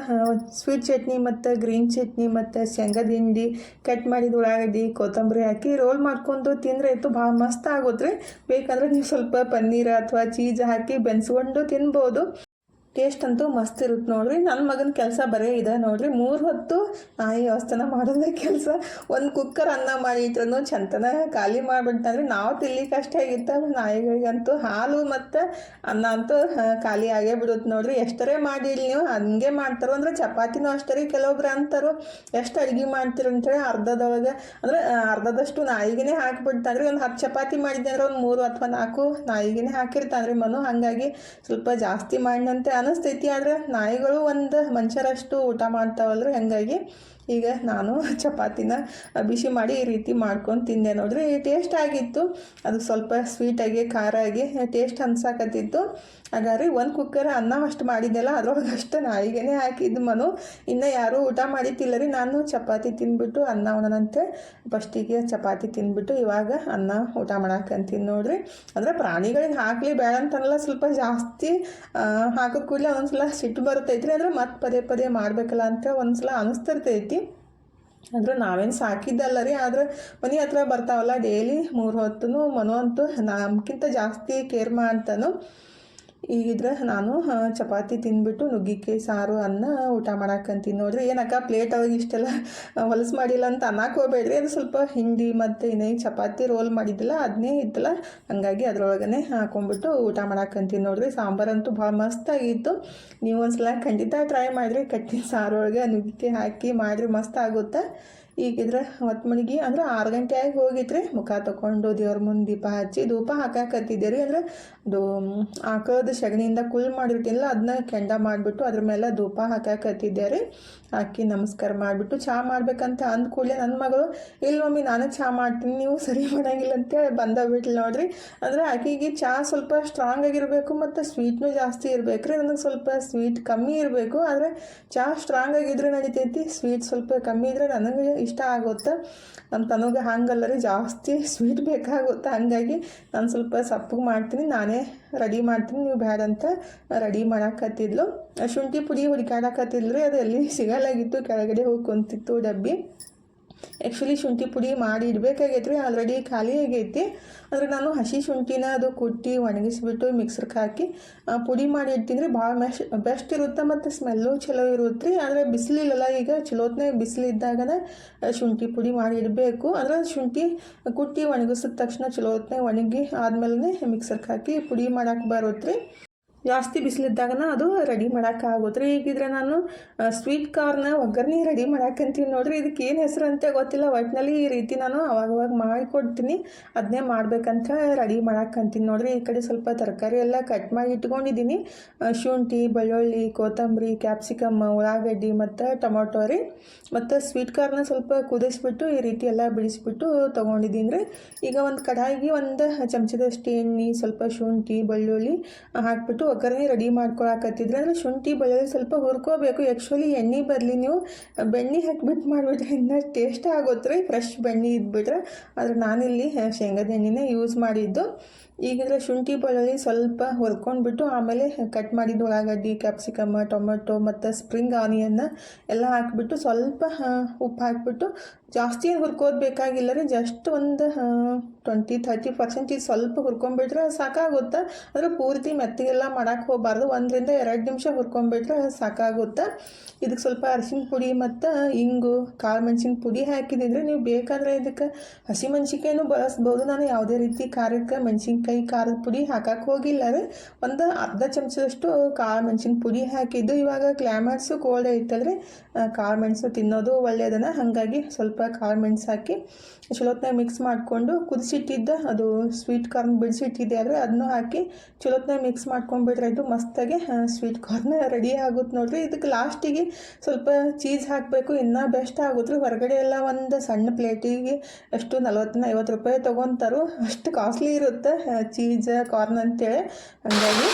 ಸ್ವೀಟ್ ಚಟ್ನಿ ಮತ್ತು ಗ್ರೀನ್ ಚಟ್ನಿ ಮತ್ತು ಶೇಂಗಾದ ಹಿಂಡಿ ಕಟ್ ಮಾಡಿದ ಉಳ್ಳಾಗಡ್ಡಿ, ಕೊತ್ತಂಬರಿ ಹಾಕಿ ರೋಲ್ ಮಾಡ್ಕೊಂಡು ತಿಂದರೆ ಇತ್ತು ಭಾಳ ಮಸ್ತ್ ಆಗುತ್ತೆ ಬೇಕಂದ್ರೆ ನೀವು ಸ್ವಲ್ಪ ಪನ್ನೀರ್ ಅಥವಾ ಚೀಸ್ ಹಾಕಿ ಬೆನ್ಸ್ಕೊಂಡು ತಿನ್ಬೋದು. ಟೇಸ್ಟ್ ಅಂತೂ ಮಸ್ತ್ ಇರುತ್ತೆ ನೋಡ್ರಿ. ನನ್ನ ಮಗನ ಕೆಲಸ ಬರೇ ಇದೆ ನೋಡ್ರಿ. ಮೂರು ಹೊತ್ತು ನಾಯಿ ವ್ಯವಸ್ಥೆನ ಮಾಡೋದೇ ಕೆಲಸ. ಒಂದು ಕುಕ್ಕರ್ ಅನ್ನ ಮಾಡಿ ಮಾಡಿಟ್ರು ಚಂತನ ಖಾಲಿ ಮಾಡಿಬಿಡ್ತಾನೆ ನಾವು ತಿನ್ಲಿಕ್ಕೆ ಅಷ್ಟೇ ಆಗಿತ್ತ ನಾಯಿಗಳಿಗಂತೂ. ಹಾಲು ಮತ್ತು ಅನ್ನ ಅಂತೂ ಖಾಲಿ ಆಗೇ ಬಿಡುತ್ತೆ ನೋಡ್ರಿ. ಎಷ್ಟರೇ ಮಾಡಿಲ್ಲ ನೀವು ಹಂಗೆ ಮಾಡ್ತಾರೋ, ಅಂದ್ರೆ ಚಪಾತಿನೂ ಅಷ್ಟೇ ರೀ ಕೆಲವೊಬ್ರು ಅಂತಾರೋ. ಎಷ್ಟು ಅಡುಗೆ ಮಾಡ್ತೀರ ಅಂತೇಳಿ ಅರ್ಧದೊಳಗೆ, ಅಂದರೆ ಅರ್ಧದಷ್ಟು ನಾಯಿಗೆ ಹಾಕಿಬಿಡ್ತಾನೆ ರೀ ಒಂದು ಹತ್ತು ಚಪಾತಿ ಮಾಡಿದ್ದೆ ಅಂದ್ರೆ ಒಂದು ಮೂರು ಅಥವಾ ನಾಲ್ಕು ನಾಯಿಗೆ ಹಾಕಿರ್ತಾನೆ ರೀ ಮನು. ಹಾಗಾಗಿ ಸ್ವಲ್ಪ ಜಾಸ್ತಿ ಮಾಡಿನಂತೆ ಅನಿಸ್ತೈತಿ ಆದರೆ ನಾಯಿಗಳು ಒಂದು ಮನುಷ್ಯರಷ್ಟು ಊಟ ಮಾಡ್ತಾವಲ್ರಿ? ಹಾಗಾಗಿ ಈಗ ನಾನು ಚಪಾತಿನ ಬಿಸಿ ಮಾಡಿ ಈ ರೀತಿ ಮಾಡ್ಕೊಂಡು ತಿಂದೆ ನೋಡ್ರಿ. ಟೇಸ್ಟ್ ಆಗಿತ್ತು. ಅದು ಸ್ವಲ್ಪ ಸ್ವೀಟಾಗಿ ಖಾರ ಆಗಿ ಟೇಸ್ಟ್ ಅನ್ಸಾಕತ್ತಿತ್ತು. ಹಾಗಾದ್ರೆ ಒಂದು ಕುಕ್ಕರ್ ಅನ್ನ ಅಷ್ಟು ಮಾಡಿದ್ದೆಲ್ಲ, ಅದ್ರೊಳಗೆ ಅಷ್ಟು ನಾಯಿಗೆನೆ ಹಾಕಿದ್ದು ಮನು. ಇನ್ನು ಯಾರೂ ಊಟ ಮಾಡಿತ್ತಿಲ್ಲ ರೀ ನಾನು ಚಪಾತಿ ತಿಂದ್ಬಿಟ್ಟು ಅನ್ನ ಉಣನಂತೆ ಫಸ್ಟಿಗೆ ಚಪಾತಿ ತಿಂದ್ಬಿಟ್ಟು ಇವಾಗ ಅನ್ನ ಊಟ ಮಾಡಾಕಂತೀನಿ ನೋಡ್ರಿ. ಅಂದರೆ ಪ್ರಾಣಿಗಳಿಗೆ ಹಾಕಲಿ ಬೇಡ ಅಂತನಲ್ಲ, ಸ್ವಲ್ಪ ಜಾಸ್ತಿ ಹಾಕಿದ ಕೂಡಲೇ ಒಂದ್ಸಲ ಸಿಟ್ಟು ಬರ್ತೈತ್ರಿ ಅಂದ್ರೆ ಮತ್ತೆ ಪದೇ ಪದೇ ಮಾಡಬೇಕಲ್ಲ ಅಂತ ಒಂದ್ಸಲ ಅನಿಸ್ತಿರ್ತೈತಿ. ಅಂದ್ರೆ ನಾವೇನು ಸಾಕಿದ್ದಲ್ಲ ರೀ, ಆದ್ರೆ ಮನೆ ಹತ್ರ ಬರ್ತಾವಲ್ಲ ಡೈಲಿ ಮೂರು ಹೊತ್ತು ಮನೋ ಅಂತೂ ನಮ್ಗಿಂತ ಜಾಸ್ತಿ ಕೇರ್ ಮಾಡ್ತಾನು. ಈಗಿದ್ರೆ ನಾನು ಚಪಾತಿ ತಿಂದ್ಬಿಟ್ಟು ನುಗ್ಗಿಕಾಯಿ ಸಾರು, ಅನ್ನ ಊಟ ಮಾಡಾಕಂತೀನಿ ನೋಡ್ರಿ, ಏನಕ್ಕ ಪ್ಲೇಟ್ ಅವಾಗ ಇಷ್ಟೆಲ್ಲ ಹೊಲಸು ಮಾಡಿಲ್ಲ ಅಂತ ಅನ್ನಕ್ಕೆ ಅದು ಸ್ವಲ್ಪ ಹಿಂಡಿ ಮತ್ತು ಇನ್ನೇ ಚಪಾತಿ ರೋಲ್ ಮಾಡಿದ್ದಿಲ್ಲ ಅದನ್ನೇ ಇತ್ತಲ್ಲ. ಹಂಗಾಗಿ ಅದ್ರೊಳಗೇ ಹಾಕೊಂಡ್ಬಿಟ್ಟು ಊಟ ಮಾಡಾಕಂತೀನಿ ನೋಡ್ರಿ, ಸಾಂಬಾರಂತೂ ಭಾಳ ಮಸ್ತಾಗಿತ್ತು ನೀವು ಒಂದ್ಸಲ ಖಂಡಿತ ಟ್ರೈ ಮಾಡಿರಿ ಕಟ್ಟಿನ ಒಳಗೆ ನುಗ್ಗಿಕಾಯಿ ಹಾಕಿ ಮಾಡಿರಿ ಮಸ್ತ್ ಆಗುತ್ತೆ? ಈಗಿದ್ರೆ ಹೊತ್ತು ಮಣಿಗೆ ಅಂದ್ರೆ ಆರು ಗಂಟೆ ಆಗಿ ಹೋಗಿತ್ರಿ ಮುಖ ತಗೊಂಡು ದೇವ್ರ ಮುಂದೆ ದೀಪ ಹಚ್ಚಿ ಧೂಪ ಹಾಕಾಕತ್ತಿದ್ದೆ ರೀ ಅಂದ್ರೆ ಅದು ಆಕಳದ ಸಗಣಿಯಿಂದ ಕುಲ್ ಮಾಡಿಬಿಟ್ಟಿಲ್ಲ ಅದನ್ನ ಕೆಂಡ ಮಾಡಿಬಿಟ್ಟು ಅದ್ರ ಮೇಲೆ ಧೂಪ ಹಾಕಾಕತ್ತಿದ್ದೆ ರೀ ಹಾಕಿ ನಮಸ್ಕಾರ ಮಾಡಿಬಿಟ್ಟು ಚಹಾ ಮಾಡ್ಬೇಕಂತ ಅಂದ ಕೂಡಲೇ ನನ್ನ ಮಗಳು ಇಲ್ಲ ಮಮ್ಮಿ ನಾನೇ ಚಹಾ ಮಾಡ್ತೀನಿ, ನೀವು ಸರಿ ಮಾಡಂಗಿಲ್ಲ ಅಂತೇಳಿ ಬಂದ ಬಿಟ್ಲು ನೋಡ್ರಿ. ಅಂದ್ರೆ ಆಕೆಗೆ ಚಹಾ ಸ್ವಲ್ಪ ಸ್ಟ್ರಾಂಗ್ ಆಗಿರಬೇಕು ಮತ್ತು ಸ್ವೀಟ್ನೂ ಜಾಸ್ತಿ ಇರಬೇಕು ನನಗೆ ಸ್ವಲ್ಪ ಸ್ವೀಟ್ ಕಮ್ಮಿ ಇರಬೇಕು. ಆದರೆ ಚಹಾ ಸ್ಟ್ರಾಂಗ್ ಆಗಿದ್ರೆ ನಡಿತೈತಿ ಸ್ವೀಟ್ ಸ್ವಲ್ಪ ಕಮ್ಮಿ ಇದ್ರೆ ನನಗೆ ಇಷ್ಟ ಆಗುತ್ತೆ. ನಮ್ಮ ತನಗೆ ಹಂಗಲ್ಲ ರೀ, ಜಾಸ್ತಿ ಸ್ವೀಟ್ ಬೇಕಾಗುತ್ತೆ. ಹಂಗಾಗಿ ನಾನು ಸ್ವಲ್ಪ ಸಪ್ಪಗೆ ಮಾಡ್ತೀನಿ, ನಾನೇ ರೆಡಿ ಮಾಡ್ತೀನಿ. ನೀವು ಬೇಡಂತ ರೆಡಿ ಮಾಡಾಕತ್ತಿದ್ಲು. ಶುಂಠಿ ಪುಡಿ ಹುಡುಕಾಡಕತ್ತಿದ್ಲು ರೀ, ಅದು ಎಲ್ಲಿ ಸಿಗಲ್ಲಾಗಿತ್ತು ಕೆಳಗಡೆ ಹೋಗಿ ಕುಂತಿತ್ತು ಡಬ್ಬಿ. ಆ್ಯಕ್ಚುಲಿ ಶುಂಠಿ ಪುಡಿ ಮಾಡಿ ಇಡಬೇಕಾಗೈತೆ ರೀ ಆಲ್ರೆಡಿ ಖಾಲಿ ಆಗೈತಿ. ಅಂದರೆ ನಾನು ಹಸಿ ಶುಂಠಿನ ಅದು ಕುಟ್ಟಿ ಒಣಗಿಸಿಬಿಟ್ಟು ಮಿಕ್ಸರ್ಗೆ ಹಾಕಿ ಪುಡಿ ಮಾಡಿ ಇಡ್ತೀನಿ ಭಾಳ ಮೆಶ್ ಬೆಸ್ಟ್ ಇರುತ್ತೆ ಮತ್ತು ಸ್ಮೆಲ್ಲು ಚಲೋ ಇರುತ್ತೆ. ರೀ ಆದರೆ ಬಿಸಿಲಿಲ್ಲಲ್ಲ, ಈಗ ಚಲೋತ್ನಾಗ ಬಿಸಿಲಿದ್ದಾಗನೇ ಶುಂಠಿ ಪುಡಿ ಮಾಡಿ ಇಡಬೇಕು. ಅಂದರೆ ಶುಂಠಿ ಕುಟ್ಟಿ ಒಣಗಿಸಿದ ತಕ್ಷಣ ಚಲೋತ್ನಾಗ ಒಣಗಿ ಆದಮೇಲೆ ಮಿಕ್ಸರ್ಗೆ ಹಾಕಿ ಪುಡಿ ಮಾಡಕ್ಕೆ ಬರುತ್ತೆ ರೀ ಜಾಸ್ತಿ ಬಿಸಿಲಿದ್ದಾಗನ ಅದು ರೆಡಿ ಮಾಡೋಕ್ಕಾಗುತ್ತೆ ಈಗಿದ್ರೆ ನಾನು ಸ್ವೀಟ್ ಕಾರ್ನ ಒಗ್ಗರಣೆ ರೆಡಿ ಮಾಡಾಕಂತೀನಿ ನೋಡ್ರಿ. ಇದಕ್ಕೆ ಏನು ಹೆಸರು ಅಂತ ಗೊತ್ತಿಲ್ಲ. ಒಟ್ಟಿನಲ್ಲಿ ಈ ರೀತಿ ನಾನು ಅವಾಗವಾಗ ಮಾಡಿಕೊಡ್ತೀನಿ. ಅದನ್ನೇ ಮಾಡ್ಬೇಕಂತ ರೆಡಿ ಮಾಡಾಕಂತೀನಿ ನೋಡಿರಿ. ಈ ಕಡೆ ಸ್ವಲ್ಪ ತರಕಾರಿ ಎಲ್ಲ ಕಟ್ ಮಾಡಿ ಇಟ್ಕೊಂಡಿದ್ದೀನಿ. ಶುಂಠಿ, ಬೆಳ್ಳುಳ್ಳಿ, ಕೊತ್ತಂಬರಿ ಕ್ಯಾಪ್ಸಿಕಮ್ ಉಳ್ಳಾಗಡ್ಡಿ ಮತ್ತು ಟೊಮೊಟೊ ರೀ. ಮತ್ತು ಸ್ವೀಟ್ ಕಾರ್ನ ಸ್ವಲ್ಪ ಕುದಿಸ್ಬಿಟ್ಟು ಈ ರೀತಿ ಎಲ್ಲ ಬಿಡಿಸ್ಬಿಟ್ಟು ತೊಗೊಂಡಿದ್ದೀನಿ ರೀ. ಈಗ ಒಂದು ಕಡಾಯಿಗೆ ಒಂದು ಚಮಚದಷ್ಟು ಎಣ್ಣೆ, ಸ್ವಲ್ಪ ಶುಂಠಿ, ಬೆಳ್ಳುಳ್ಳಿ ಹಾಕ್ಬಿಟ್ಟು ಒಗ್ಗರಣೆ ರೆಡಿ ಮಾಡ್ಕೊಳಕತ್ತಿದ್ರೆ ಅಂದರೆ ಶುಂಠಿ ಬೆಳ್ಳುಳ್ಳಿ ಸ್ವಲ್ಪ ಹುರ್ಕೋಬೇಕು. ಆ್ಯಕ್ಚುಲಿ ಎಣ್ಣೆ ಬರಲಿ ನೀವು ಬೆಣ್ಣೆ ಹಾಕ್ಬಿಟ್ಟು ಮಾಡಿಬಿಟ್ರೆ ಇನ್ನೂ ಟೇಸ್ಟ್ ಆಗುತ್ತೆ ರೀ ಫ್ರೆಶ್ ಬೆಣ್ಣೆ ಇದ್ಬಿಟ್ರೆ. ಆದರೆ ನಾನಿಲ್ಲಿ ಶೇಂಗಾದ ಎಣ್ಣೆನೇ ಯೂಸ್ ಮಾಡಿದ್ದು. ಈಗಿದ್ರೆ ಶುಂಠಿ ಬೆಳ್ಳುಳ್ಳಿ ಸ್ವಲ್ಪ ಹುರ್ಕೊಂಡ್ಬಿಟ್ಟು ಆಮೇಲೆ ಕಟ್ ಮಾಡಿದ ಉಳ್ಳಾಗಡ್ಡಿ ಕ್ಯಾಪ್ಸಿಕಮ್ ಟೊಮೆಟೊ ಮತ್ತು ಸ್ಪ್ರಿಂಗ್ ಆನಿಯನ್ನ ಎಲ್ಲ ಹಾಕ್ಬಿಟ್ಟು ಸ್ವಲ್ಪ ಉಪ್ಪು ಹಾಕ್ಬಿಟ್ಟು ಜಾಸ್ತಿ ಹುರ್ಕೋದು ಬೇಕಾಗಿಲ್ಲ ರೀ ಜಸ್ಟ್ ಒಂದು ಟ್ವೆಂಟಿ ಥರ್ಟಿ ಪರ್ಸೆಂಟೇಜ್ ಸ್ವಲ್ಪ ಹುರ್ಕೊಂಬಿಟ್ರೆ ಸಾಕಾಗುತ್ತೆ. ಅಂದರೆ ಪೂರ್ತಿ ಮೆತ್ತಗೆಲ್ಲ ಮಾಡೋಕ್ಕೆ ಹೋಗಬಾರ್ದು. ಒಂದರಿಂದ ಎರಡು ನಿಮಿಷ ಹುರ್ಕೊಂಬಿಟ್ರೆ ಸಾಕಾಗುತ್ತೆ. ಇದಕ್ಕೆ ಸ್ವಲ್ಪ ಅರಿಶಿನ ಪುಡಿ ಮತ್ತು ಇಂಗು, ಕಾಳು ಮೆಣಸಿನ ಪುಡಿ ಹಾಕಿದಿದ್ರೆ ನೀವು ಬೇಕಾದರೆ ಇದಕ್ಕೆ ಹಸಿಮೆಣ್ಸಿನ್ಕಾಯಿನೂ ಬಳಸ್ಬೋದು. ನಾನು ಯಾವುದೇ ರೀತಿ ಖಾರಕ್ಕೆ ಮೆಣಸಿನ್ಕಾಯಿ ಖಾರದ ಪುಡಿ ಹಾಕಕ್ಕೆ ಹೋಗಿಲ್ಲ ರೀ ಒಂದು ಅರ್ಧ ಚಮಚದಷ್ಟು ಕಾಳು ಮೆಣಸಿನ ಪುಡಿ ಹಾಕಿದ್ದು. ಇವಾಗ ಕ್ಲೈಮ್ಯಾಟ್ಸು ಕೋಲ್ಡ್ ಐತಲ್ರಿ. ಕಾಳು ಮೆಣಸು ತಿನ್ನೋದು ಒಳ್ಳೆಯದನ್ನ ಹಾಗಾಗಿ ಸ್ವಲ್ಪ ಕಾಳು ಮೆಣಸು ಹಾಕಿ ಚಲೋತ್ನಾಗ ಮಿಕ್ಸ್ ಮಾಡಿಕೊಂಡು ಕುದಿಸಿಟ್ಟಿದ್ದ ಅದು ಸ್ವೀಟ್ ಕಾರ್ನ್ ಬಿಡಿಸಿಟ್ಟಿದ್ದೆ ಆದರೆ ಅದನ್ನು ಹಾಕಿ ಚಲೋತ್ನಾಗ ಮಿಕ್ಸ್ ಮಾಡ್ಕೊಂಡ್ಬಿಟ್ರೆ ಇದು ಮಸ್ತಾಗಿ ಸ್ವೀಟ್ ಕಾರ್ನ್ ರೆಡಿ ಆಗುತ್ತೆ ನೋಡಿರಿ. ಇದಕ್ಕೆ ಲಾಸ್ಟಿಗೆ ಸ್ವಲ್ಪ ಚೀಸ್ ಹಾಕಬೇಕು. ಇನ್ನೂ ಬೆಸ್ಟ್ ಆಗುತ್ತೆ ಹೊರಗಡೆ ಎಲ್ಲ ಒಂದು ಸಣ್ಣ ಪ್ಲೇಟಿಗೆ ಎಷ್ಟು ನಲ್ವತ್ತನ ಐವತ್ತು ರೂಪಾಯಿ ತೊಗೊತಾರೋ. ಅಷ್ಟು ಕಾಸ್ಟ್ಲಿ ಇರುತ್ತೆ. ಚೀಸ್ ಕಾರ್ನ್ ಅಂತೇಳಿ. ಹಾಗಾಗಿ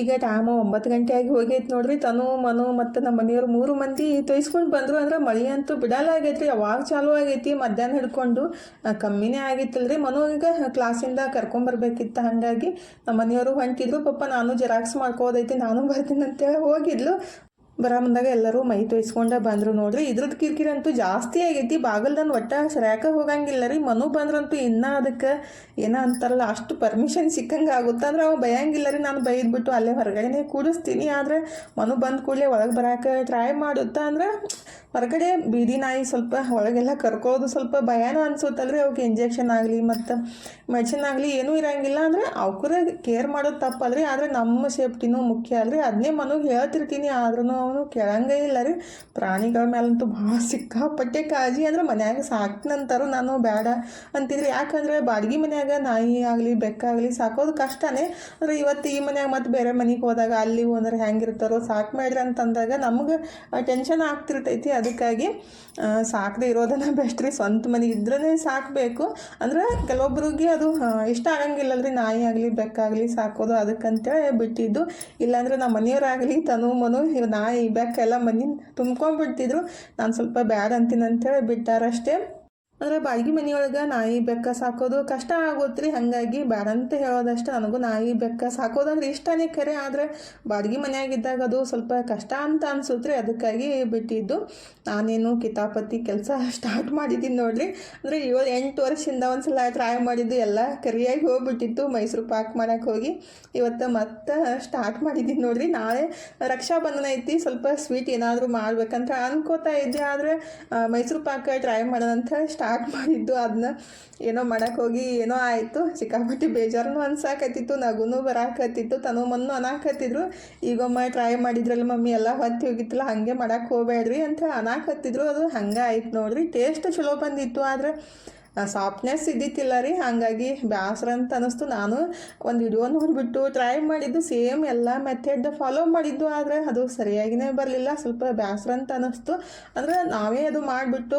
ಈಗ ಟೈಮು ಒಂಬತ್ತು ಗಂಟೆ ಆಗಿ ಹೋಗೈತೆ ನೋಡ್ರಿ. ತನು, ಮನು ಮತ್ತು ನಮ್ಮ ಮನೆಯವ್ರು ಮೂರು ಮಂದಿ ತೊಯ್ಸ್ಕೊಂಡು ಬಂದರು ಅಂದ್ರೆ ಮಳೆ ಅಂತೂ ಬಿಡಲ್ಲ ಆಗೈತ್ರಿ. ಯಾವಾಗ ಚಾಲೂ ಆಗೈತಿ ಮಧ್ಯಾಹ್ನ ಹಿಡ್ಕೊಂಡು. ಕಮ್ಮಿನೇ ಆಗಿತ್ತಲ್ರಿ. ಮನು ಈಗ ಕ್ಲಾಸಿಂದ ಕರ್ಕೊಂಬರ್ಬೇಕಿತ್ತು ಹಾಗಾಗಿ. ನಮ್ಮ ಮನೆಯವರು ಹೊಂಟಿದ್ರು. ಪಪ್ಪ ನಾನು ಜೆರಾಕ್ಸ್ ಮಾಡ್ಕೋದೈತಿ ನಾನು ಬರ್ತೀನಿ ಅಂತೇಳಿ ಹೋಗಿದ್ಲು. ಬರೋ ಬಂದಾಗ ಎಲ್ಲರೂ ಮೈ ತೊಯ್ಸ್ಕೊಂಡ ಬಂದರು ನೋಡ್ರಿ. ಇದ್ರದ್ದು ಕಿರಿಕಿರಿ ಅಂತೂ ಜಾಸ್ತಿ ಆಗೈತಿ. ಬಾಗಲ್ದನ್ ಒಟ್ಟ ಸರಿಯಾಕ ಹೋಗಂಗಿಲ್ಲ ರೀ. ಮನು ಬಂದ್ರಂತೂ ಇನ್ನೂ ಅದಕ್ಕೆ ಏನೋ ಅಂತಾರಲ್ಲ, ಅಷ್ಟು ಪರ್ಮಿಷನ್ ಸಿಕ್ಕಂಗೆ ಆಗುತ್ತೆ ಅಂದ್ರೆ ಅವ ಬಯಂಗಿಲ್ಲ ರೀ. ನಾನು ಬೈದ್ಬಿಟ್ಟು ಅಲ್ಲೇ ಹೊರಗಡೆನೇ ಕೂಡಿಸ್ತೀನಿ. ಆದರೆ ಮನು ಬಂದ ಕೂಡಲೇ ಒಳಗೆ ಬರೋಕೆ ಟ್ರೈ ಮಾಡುತ್ತಾ ಅಂದ್ರೆ ಹೊರಗಡೆ ಬೀದಿ ನಾಯಿ ಸ್ವಲ್ಪ ಒಳಗೆಲ್ಲ ಕರ್ಕೋದು ಸ್ವಲ್ಪ ಭಯನೂ ಅನ್ಸುತ್ತಲ್ರಿ, ಅವಕ್ಕೆ ಇಂಜೆಕ್ಷನ್ ಆಗಲಿ ಮತ್ತು ಮೆಡಿಸಿನ್ ಆಗಲಿ ಏನೂ ಇರಂಗಿಲ್ಲ ಅಂದರೆ ಅವಕ್ಕೂ ಕೇರ್ ಮಾಡೋದು ತಪ್ಪಲ್ರಿ. ಆದರೆ ನಮ್ಮ ಸೇಫ್ಟಿನೂ ಮುಖ್ಯ ಅಲ್ರಿ. ಅದನ್ನೇ ಮನಗೆ ಹೇಳ್ತಿರ್ತೀನಿ ಆದ್ರೂ ಅವನು ಕೇಳಂಗೇ ಇಲ್ಲ ರೀ ಪ್ರಾಣಿಗಳ ಮೇಲಂತೂ ಭಾಳ ಸಿಕ್ಕಾಪಟ್ಟೆ ಕಾಳಜಿ ಅಂದ್ರೆ ಮನ್ಯಾಗ ಸಾಕ್ನಂತಾರು ನಾನು ಬೇಡ ಅಂತಿದ್ರಿ. ಯಾಕಂದ್ರೆ ಬಾಡಿಗೆ ಮನ್ಯಾಗ ನಾಯಿ ಆಗಲಿ ಬೆಕ್ಕಾಗಲಿ ಸಾಕೋದು ಕಷ್ಟನೇ. ಅಂದ್ರೆ ಇವತ್ತು ಈ ಮನ್ಯಾಗ ಮತ್ತು ಬೇರೆ ಮನೆಗೆ ಹೋದಾಗ ಅಲ್ಲಿ ಹೋದ್ರೆ ಹೆಂಗಿರ್ತಾರೋ ಸಾಕು ಮಾಡ್ರಿ ಅಂತಂದಾಗ ನಮ್ಗೆ ಟೆನ್ಷನ್ ಆಗ್ತಿರ್ತೈತಿ. ಅದಕ್ಕಾಗಿ ಸಾಕದೇ ಇರೋದನ್ನ ಬೆಸ್ಟ್ ರೀ ಸ್ವಂತ ಮನೆ ಇದ್ರೇ ಸಾಕಬೇಕು. ಅಂದ್ರೆ ಕೆಲವೊಬ್ರಿಗೆ ಅದು ಇಷ್ಟ ಆಗಂಗಿಲ್ಲ ರೀ ನಾಯಿ ಆಗಲಿ ಬೆಕ್ಕಾಗಲಿ ಸಾಕೋದು ಅದಕ್ಕಂತೇಳಿ ಬಿಟ್ಟಿದ್ದು. ಇಲ್ಲಾಂದ್ರೆ ನಮ್ಮ ಮನೆಯವರಾಗಲಿ, ತನು, ಮನು ನಾಯಿ, ಬೆಕ್ಕ ಎಲ್ಲ ಮನೆ ತುಂಬ್ಕೊಂಡ್ಬಿಡ್ತಿದ್ರು. ನಾನು ಸ್ವಲ್ಪ ಬ್ಯಾಡ್ ಅಂತೀನಿ ಅಂತೇಳಿ ಬಿಟ್ಟಾರಷ್ಟೇ. ಅಂದ್ರೆ ಬಾಡಿಗೆ ಮನೆಯೊಳಗೆ ನಾಯಿ ಬೆಕ್ಕ ಸಾಕೋದು ಕಷ್ಟ ಆಗುತ್ತೆ ಹಾಗಾಗಿ ಬೇಡ ಅಂತ ಹೇಳೋದಷ್ಟೇ ನನಗೂ ನಾಯಿ ಬೆಕ್ಕ ಸಾಕೋದಂದ್ರೆ ಇಷ್ಟನೇ ಕರೆ. ಆದರೆ ಬಾಡಿಗೆ ಮನೆಯಾಗಿದ್ದಾಗ ಅದು ಸ್ವಲ್ಪ ಕಷ್ಟ ಅಂತ ಅನ್ಸುತ್ತೆ ಅದಕ್ಕಾಗಿ ಬಿಟ್ಟಿದ್ದು. ನಾನೇನು ಕಿತಾಪತಿ ಕೆಲಸ ಸ್ಟಾರ್ಟ್ ಮಾಡಿದ್ದೀನಿ ನೋಡ್ರಿ. ಅಂದರೆ ಏಳು, ಎಂಟು ವರ್ಷದಿಂದ ಒಂದ್ಸಲ ಟ್ರೈ ಮಾಡಿದ್ದು. ಎಲ್ಲ ಕರಿಯಾಗಿ ಹೋಗ್ಬಿಟ್ಟಿತ್ತು. ಮೈಸೂರು ಪಾಕ್ ಮಾಡಕ್ಕೆ ಹೋಗಿ. ಇವತ್ತು ಮತ್ತೆ ಸ್ಟಾರ್ಟ್ ಮಾಡಿದ್ದೀನಿ ನೋಡ್ರಿ. ನಾಳೆ ರಕ್ಷಾ ಬಂಧನ ಐತಿ. ಸ್ವಲ್ಪ ಸ್ವೀಟ್ ಏನಾದರೂ ಮಾಡ್ಬೇಕಂತ ಅನ್ಕೋತಾ ಇದ್ದೆ. ಆದರೆ ಮೈಸೂರು ಪಾಕ್ ಟ್ರೈ ಮಾಡೋಣ ಸ್ಟಾರ್ಟ್ ಸ್ಟಾರ್ಟ್ ಮಾಡಿದ್ದು ಅದನ್ನ ಏನೋ ಹೋಗಿ ಏನೋ ಆಯಿತು. ಸಿಕ್ಕಾಪಟ್ಟಿ ಬೇಜಾರನು ಅನ್ಸಾಕತ್ತಿತ್ತು, ನಗುನು ಬರಾಕತ್ತಿತ್ತು ತನು ಮನ್ನು ಅನಾಕತ್ತಿದ್ರು ಈಗೊಮ್ಮ ಟ್ರೈ ಮಾಡಿದ್ರಲ್ಲ ಮಮ್ಮಿ, ಎಲ್ಲ ಹೊತ್ತಿ ಹೋಗಿತ್ತಲ್ಲ, ಹಾಗೆ ಮಾಡಕ್ಕೆ ಹೋಗ್ಬೇಡ್ರಿ ಅಂತ ಅನಾಕತ್ತಿದ್ರು. ಅದು ಹಂಗೆ ಆಯ್ತು ನೋಡ್ರಿ. ಟೇಸ್ಟ್ ಚಲೋ ಬಂದಿತ್ತು ಆದರೆ ಸಾಫ್ಟ್ನೆಸ್ ಇದ್ದಿತ್ತಿಲ್ಲ ರೀ. ಹಾಗಾಗಿ ಬ್ಯಾಸ್ರ ಅಂತ ಅನ್ನಿಸ್ತು ನಾನು ಒಂದು ವಿಡಿಯೋ ನೋಡಿಬಿಟ್ಟು ಟ್ರೈ ಮಾಡಿದ್ದು ಸೇಮ್ ಎಲ್ಲ ಮೆಥಡ್ ಫಾಲೋ ಮಾಡಿದ್ದು. ಆದರೆ ಅದು ಸರಿಯಾಗಿನೇ ಬರಲಿಲ್ಲ. ಸ್ವಲ್ಪ ಬ್ಯಾಸ್ರ ಅಂತ ಅನ್ನಿಸ್ತು ಅಂದರೆ ನಾವೇ ಅದು ಮಾಡಿಬಿಟ್ಟು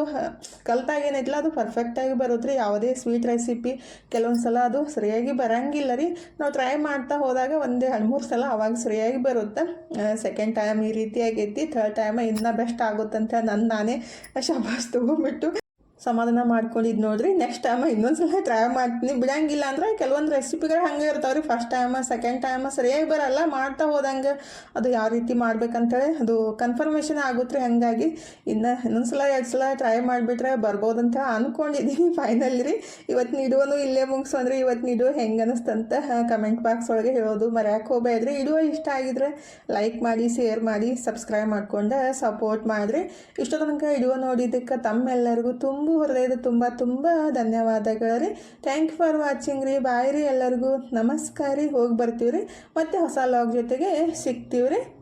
ಕಲ್ತಾಗೇನೈತಿಲ್ಲ ಅದು ಪರ್ಫೆಕ್ಟಾಗಿ ಬರುತ್ತೆ ರೀ ಯಾವುದೇ ಸ್ವೀಟ್ ರೆಸಿಪಿ ಕೆಲವೊಂದು ಸಲ ಅದು ಸರಿಯಾಗಿ ಬರೋಂಗಿಲ್ಲ ರೀ. ನಾವು ಟ್ರೈ ಮಾಡ್ತಾ ಹೋದಾಗ ಒಂದು ಎರಡು ಮೂರು ಸಲ ಅವಾಗ ಸರಿಯಾಗಿ ಬರುತ್ತೆ. ಸೆಕೆಂಡ್ ಟೈಮ್ ಈ ರೀತಿ ಥರ್ಡ್ ಟೈಮ್ ಇನ್ನೂ ಬೆಸ್ಟ್ ಆಗುತ್ತಂತ ನಾನು ನಾನೇ ಶಬಾಸ್ ತೊಗೊಂಡ್ಬಿಟ್ಟು ಸಮಾಧಾನ ಮಾಡ್ಕೊಂಡಿದ್ದು ನೋಡ್ರಿ. ನೆಕ್ಸ್ಟ್ ಟೈಮ್ ಇನ್ನೊಂದ್ಸಲ ಟ್ರೈ ಮಾಡ್ತೀನಿ. ಬಿಡಂಗಿಲ್ಲ ಅಂದ್ರೆ ಕೆಲವೊಂದು ರೆಸಿಪಿಗಳು ಹಂಗೆ ಇರ್ತಾವ್ರಿ. ಫಸ್ಟ್ ಟೈಮ್ ಸೆಕೆಂಡ್ ಟೈಮ್ ಸರಿಯಾಗಿ ಬರಲ್ಲ. ಮಾಡ್ತಾ ಹೋದಂಗೆ ಅದು ಯಾವ ರೀತಿ ಮಾಡ್ಬೇಕಂತೇಳಿ ಅದು ಕನ್ಫರ್ಮೇಷನ್ ಆಗುತ್ತೆ ಹಂಗಾಗಿ. ಇನ್ನು ಇನ್ನೊಂದ್ಸಲ ಎರಡು ಸಲ ಟ್ರೈ ಮಾಡಿಬಿಟ್ರೆ ಬರ್ಬೋದಂತ ಅಂದ್ಕೊಂಡಿದ್ದೀನಿ ಫೈನಲ್ ರೀ. ಇವತ್ತು ಇಡುವನು ಇಲ್ಲೇ ಮುಗಿಸು ಅಂದ್ರೆ ಇವತ್ತು ಇಡುವ ಹೆಂಗೆ ಅನಿಸ್ತಂತ ಕಮೆಂಟ್ ಬಾಕ್ಸ್ ಒಳಗೆ ಹೇಳೋದು ಮರ್ಯಾಕೆ ಹೋಗ್ಬೇಡ್ರಿ. ಇಡುವ ಇಷ್ಟ ಆಗಿದ್ರೆ ಲೈಕ್ ಮಾಡಿ ಶೇರ್ ಮಾಡಿ ಸಬ್ಸ್ಕ್ರೈಬ್ ಮಾಡ್ಕೊಂಡು ಸಪೋರ್ಟ್ ಮಾಡಿರಿ. ಇಷ್ಟು ತನಕ ಇಡುವ ನೋಡಿದ್ದಕ್ಕೆ ತಮ್ಮೆಲ್ಲರಿಗೂ ತುಂಬ ಹೃದಯದ ತುಂಬ ತುಂಬ ಧನ್ಯವಾದಗಳು ರೀ. ಥ್ಯಾಂಕ್ ಯು ಫಾರ್ ವಾಚಿಂಗ್ ರೀ. ಬಾಯ್ ರೀ ಎಲ್ಲರಿಗೂ. ನಮಸ್ಕಾರ ರೀ. ಹೋಗಿ ಬರ್ತೀವಿ ರೀ. ಮತ್ತು ಹೊಸ ಲಾಗ್ ಜೊತೆಗೆ ಸಿಗ್ತೀವಿ ರೀ.